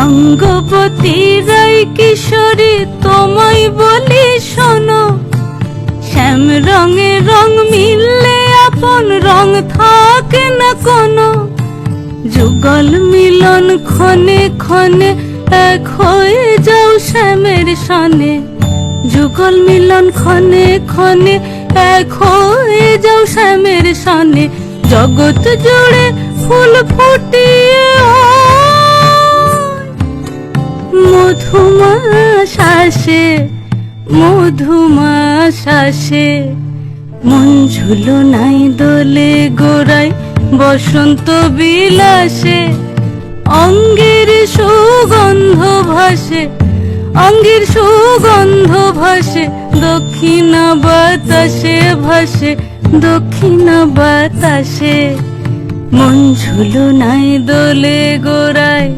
রঙ্গবতী রায় কিশোরী, তোমায় বলি শোনো। শ্যাম রঙে রং মিললে আপন রং থাকে না কোনো। যুগল মিলন ক্ষণে ক্ষণে এক হয়ে যাও শ্যামের সনে। যুগল মিলন ক্ষণে ক্ষণে এক হয়ে যাও শ্যামের সনে। জগৎ জুড়ে ফুল ফুটিয়ে মধুমা শ্বাসে মধুমা শ্বাসে মন ঝুলো নাই দোলে গোড়াই বসন্ত বিলাসে। অঙ্গের সুগন্ধ ভাসে, অঙ্গের সুগন্ধ ভাসে, দক্ষিণ বাতাসে ভাসে, দক্ষিণ বাতাসে। মন ঝুলো নাই দোলে গোড়ায়